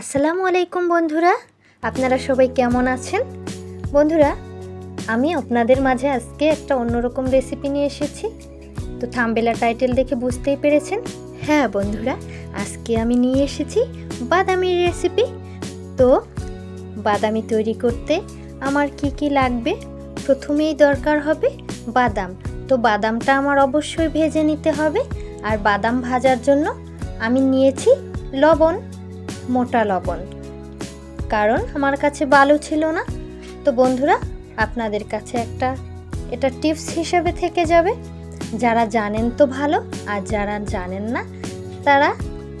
আসসালামু আলাইকুম বন্ধুরা, আপনারা সবাই কেমন আছেন? বন্ধুরা, আমি আপনাদের মাঝে আজকে একটা অন্যরকম রেসিপি নিয়ে এসেছি। তো থামবেলা টাইটেল দেখে বুঝতেই পেরেছেন? হ্যাঁ বন্ধুরা, আজকে আমি নিয়ে এসেছি বাদামির রেসিপি তো বাদামি তৈরি করতে আমার কি কি লাগবে? প্রথমেই দরকার হবে বাদাম। তো বাদামটা আমার অবশ্যই ভেজে নিতে হবে। আর বাদাম ভাজার জন্য আমি নিয়েছি লবণ। মোটা লবণ। কারণ আমার কাছে বালু ছিল না। তো বন্ধুরা, আপনাদের কাছে একটা, এটা টিপস হিসেবে থেকে যাবে। যারা জানেন তো ভালো, আর যারা জানেন না, তারা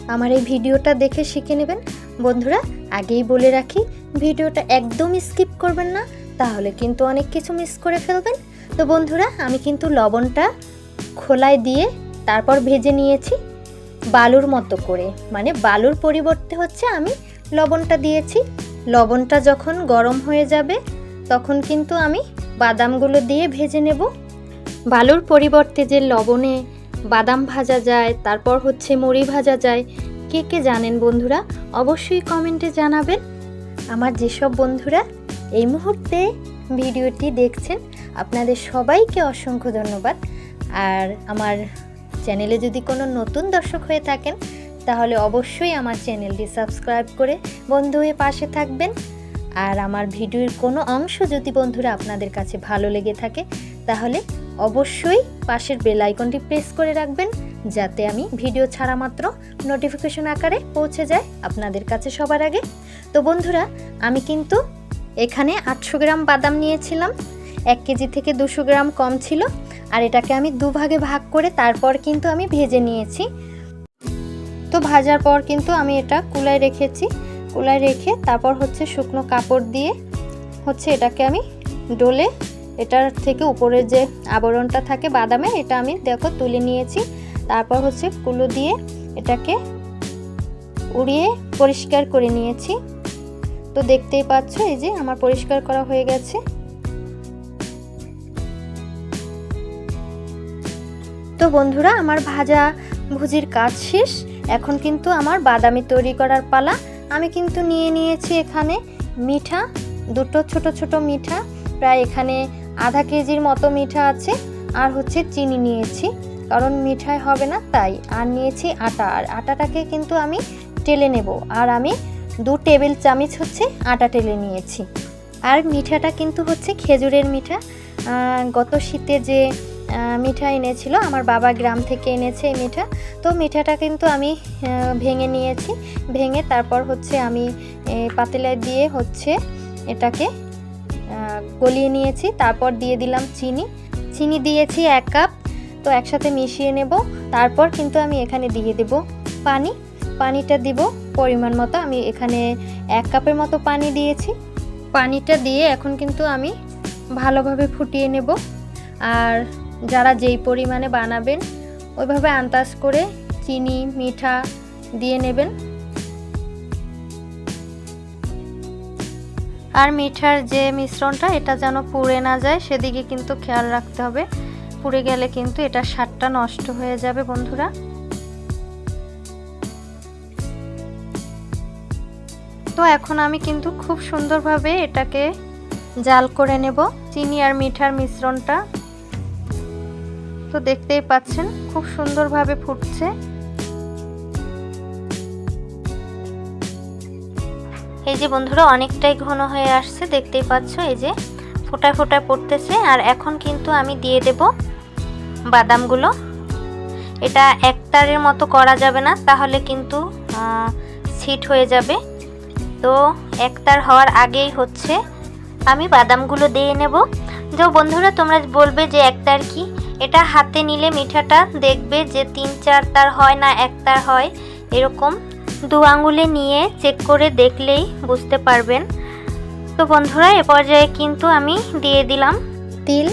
আমার এই ভিডিওটা দেখে শিখে নেবেন। বন্ধুরা, আগেই বলে রাখি, ভিডিওটা একদম স্কিপ করবেন না, তাহলে কিন্তু অনেক কিছু মিস করে ফেলবেন। তো বন্ধুরা, আমি কিন্তু লবণটা খোলায় দিয়ে তারপর ভেজে নিয়েছি। বালুর মতো করে। মানে বালুর পরিবর্তে হচ্ছে আমি লবণটা দিয়েছি। লবণটা যখন গরম হয়ে যাবে, তখন কিন্তু আমি বাদামগুলো দিয়ে ভেজে নেব। বালুর পরিবর্তে যে লবণে বাদাম ভাজা যায়, তারপর হচ্ছে মুড়ি ভাজা যায়, কে কে জানেন বন্ধুরা? অবশ্যই কমেন্টে জানাবেন। আমার যেসব বন্ধুরা এই মুহূর্তে ভিডিওটি দেখছেন, আপনাদের সবাইকে অসংখ্য ধন্যবাদ। আর আমার চ্যানেলে যদি কোনো নতুন দর্শক হয়ে থাকেন, তাহলে অবশ্যই আমার চ্যানেলটি সাবস্ক্রাইব করে বন্ধু হয়ে পাশে থাকবেন। আর আমার ভিডিওর কোনো অংশ যদি বন্ধুরা আপনাদের কাছে ভালো লেগে থাকে, তাহলে অবশ্যই পাশের বেল আইকনটি প্রেস করে রাখবেন, যাতে আমি ভিডিও ছাড়া মাত্র নোটিফিকেশন আকারে পৌঁছে যায় আপনাদের কাছে সবার আগে। তো বন্ধুরা, আমি কিন্তু এখানে আটশো গ্রাম বাদাম নিয়েছিলাম, এক কেজি থেকে দুশো গ্রাম কম ছিল। আর এটাকে আমি দুভাগে ভাগ করে তারপর কিন্তু আমি ভেজে নিয়েছি। তো ভাজার পর কিন্তু আমি এটা কুলায় রেখেছি। কুলায় রেখে তারপর হচ্ছে শুকনো কাপড় দিয়ে হচ্ছে এটাকে আমি ডলে এটার থেকে উপরের যে আবরণটা থাকে বাদামে এটা আমি দেখো তুলে নিয়েছি। তারপর হচ্ছে কুলো দিয়ে এটাকে উড়িয়ে পরিষ্কার করে নিয়েছি। তো দেখতেই পাচ্ছ, এই যে আমার পরিষ্কার করা হয়ে গেছে। তো বন্ধুরা, আমার ভাজা ভুজির কাজ শেষ। এখন কিন্তু আমার বাদামি তৈরি করার পালা। আমি কিন্তু নিয়ে নিয়েছি এখানে মিঠা, দুটো ছোট ছোট মিঠা, প্রায় এখানে আধা কেজির মতো মিঠা আছে। আর হচ্ছে চিনি নিয়েছি, কারণ মিঠাই হবে না তাই। আর নিয়েছি আটা, আর আটাটাকে কিন্তু আমি টেলে নেব। আর আমি দু টেবিল চামচ হচ্ছে আটা টেলে নিয়েছি। আর মিঠাটা কিন্তু হচ্ছে খেজুরের মিঠা। গত শীতে যে মিঠা এনেছিল, আমার বাবা গ্রাম থেকে এনেছে এই মিঠা। তো মিঠাটা কিন্তু আমি ভেঙে নিয়েছি, ভেঙে তারপর হচ্ছে আমি পাতিলায় দিয়ে হচ্ছে এটাকে গলিয়ে নিয়েছি, তারপর দিয়ে দিলাম চিনি। চিনি দিয়েছি এক কাপ, তো একসাথে মিশিয়ে নেব, তারপর কিন্তু আমি এখানে দিয়ে দেব পানি। পানিটা দিব পরিমাণ মতো, আমি এখানে এক কাপের মতো পানি দিয়েছি। পানিটা দিয়ে এখন কিন্তু আমি ভালোভাবে ফুটিয়ে নেব। আর যারা যেই পরিমাণে বানাবেন, ওইভাবে আন্দাজ করে চিনি, মিঠা দিয়ে নেবেন। আর মিঠার যে মিশ্রণটা, এটা যেন পুড়ে না যায়, সেদিকে কিন্তু খেয়াল রাখতে হবে। পুড়ে গেলে কিন্তু এটা স্বাদটা নষ্ট হয়ে যাবে, বন্ধুরা। তো এখন আমি কিন্তু খুব সুন্দরভাবে এটাকে জাল করে নেব। চিনি আর মিঠার মিশ্রণটা। তো দেখতেই পাচ্ছেন, খুব সুন্দরভাবে ফুটছে। এই যে বন্ধুরা, অনেকটাই ঘন হয়ে আসছে, দেখতেই পাচ্ছ এই যে ফোটা ফোটা পড়তেছে। আর এখন কিন্তু আমি দিয়ে দেব বাদামগুলো। এটা একতারের মতো করা যাবে না, তাহলে কিন্তু সিট হয়ে যাবে। তো একতার হওয়ার আগেই হচ্ছে, আমি বাদামগুলো দিয়ে নেব। যে বন্ধুরা, তোমরা বলবে যে একতার কি? এটা হাতে নিলে মিঠাটা দেখবে যে তিন চার তার হয় না এক তার হয়। এরকম দু আঙুলে নিয়ে চেক করে দেখলেই বুঝতে পারবেন। তো বন্ধুরা, এ পর্যায়ে কিন্তু আমি দিয়ে দিলাম তিল।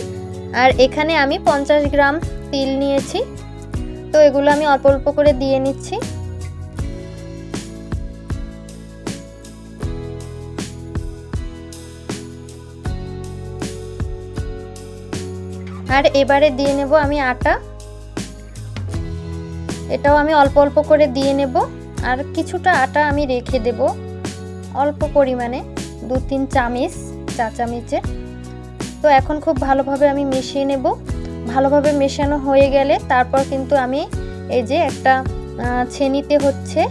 আর এখানে আমি পঞ্চাশ গ্রাম তিল নিয়েছি। তো এগুলো আমি অল্প অল্প করে দিয়ে নিচ্ছি। আর এবারে দিয়ে নেব আমি আটা। এটাও আমি অল্প অল্প করে দিয়ে নেব। আর কিছুটা আটা আমি রেখে দেব অল্প পরিমাণে দু তিন চামিচ চা চামচের তো এখন খুব ভালোভাবে আমি মিশিয়ে নেব। ভালোভাবে মেশানো হয়ে গেলে তারপর কিন্তু আমি এই যে একটা ছেনিতে হচ্ছে,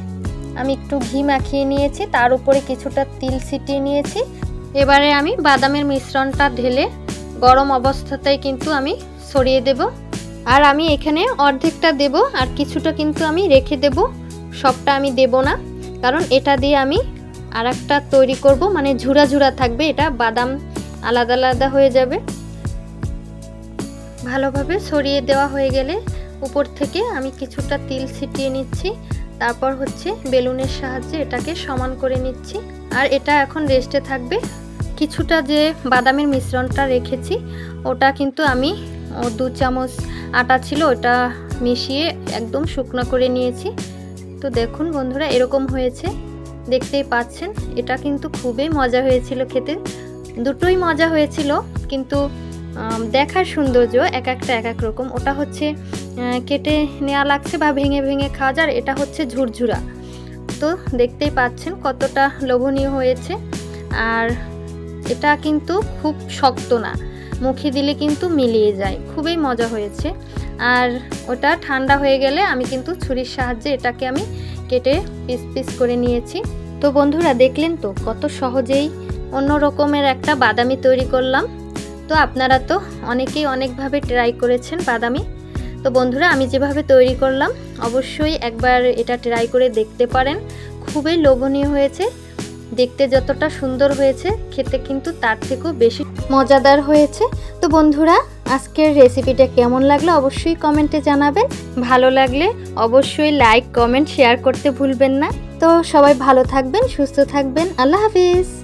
আমি একটু ঘি মাখিয়ে নিয়েছি, তার উপরে কিছুটা তিল ছিটিয়ে নিয়েছি। এবারে আমি বাদামের মিশ্রণটা ঢেলে গরম অবস্থাতেই কিন্তু আমি সরিয়ে দেব। আর আমি এখানে অর্ধেকটা দেব আর কিছুটা কিন্তু আমি রেখে দেব। সবটা আমি দেব না, কারণ এটা দিয়ে আমি আর একটা তৈরি করব। মানে ঝুরা ঝুরা থাকবে, এটা বাদাম আলাদা আলাদা হয়ে যাবে। ভালোভাবে সরিয়ে দেওয়া হয়ে গেলে উপর থেকে আমি কিছুটা তিল ছিটিয়ে নিচ্ছি। তারপর হচ্ছে বেলুনের সাহায্যে এটাকে সমান করে নিচ্ছি। আর এটা এখন রেস্টে থাকবে। কিছুটা যে বাদামের মিশ্রণটা রেখেছি, ওটা কিন্তু আমি, ও দু চামচ আটা ছিল, ওটা মিশিয়ে একদম শুকনো করে নিয়েছি। তো দেখুন বন্ধুরা, এরকম হয়েছে, দেখতেই পাচ্ছেন, এটা কিন্তু খুবই মজা হয়েছিল খেতে। দুটোই মজা হয়েছিল, কিন্তু দেখার সৌন্দর্য এক একটা এক এক রকম। ওটা হচ্ছে কেটে নেওয়া লাগছে বা ভেঙে ভেঙে খাওয়া যায়, আর এটা হচ্ছে ঝুরঝুরা। তো দেখতেই পাচ্ছেন কতটা লোভনীয় হয়েছে। আর এটা কিন্তু খুব শক্ত না। মুখে দিলে কিন্তু মিলিয়ে যায়। খুবই মজা হয়েছে। আর ওটা ঠান্ডা হয়ে গেলে আমি কিন্তু ছুরির সাহায্যে এটাকে আমি কেটে পিস পিস করে নিয়েছি। তো বন্ধুরা, দেখলেন তো কত সহজেই অন্য রকমের একটা বাদামি তৈরি করলাম। তো আপনারা তো অনেকেই অনেকভাবে ট্রাই করেছেন বাদামি। তো বন্ধুরা, আমি যেভাবে তৈরি করলাম, অবশ্যই একবার এটা ট্রাই করে দেখতে পারেন। খুবই লোভনীয় হয়েছে। দেখতে যতটা সুন্দর হয়েছে, খেতে কিন্তু তার থেকেও বেশি মজাদার হয়েছে। তো বন্ধুরা, আজকের রেসিপিটা কেমন লাগল অবশ্যই কমেন্টে জানাবেন। ভালো লাগলে অবশ্যই লাইক কমেন্ট শেয়ার করতে ভুলবেন না। তো সবাই ভালো থাকবেন, সুস্থ থাকবেন। আল্লাহ হাফিজ।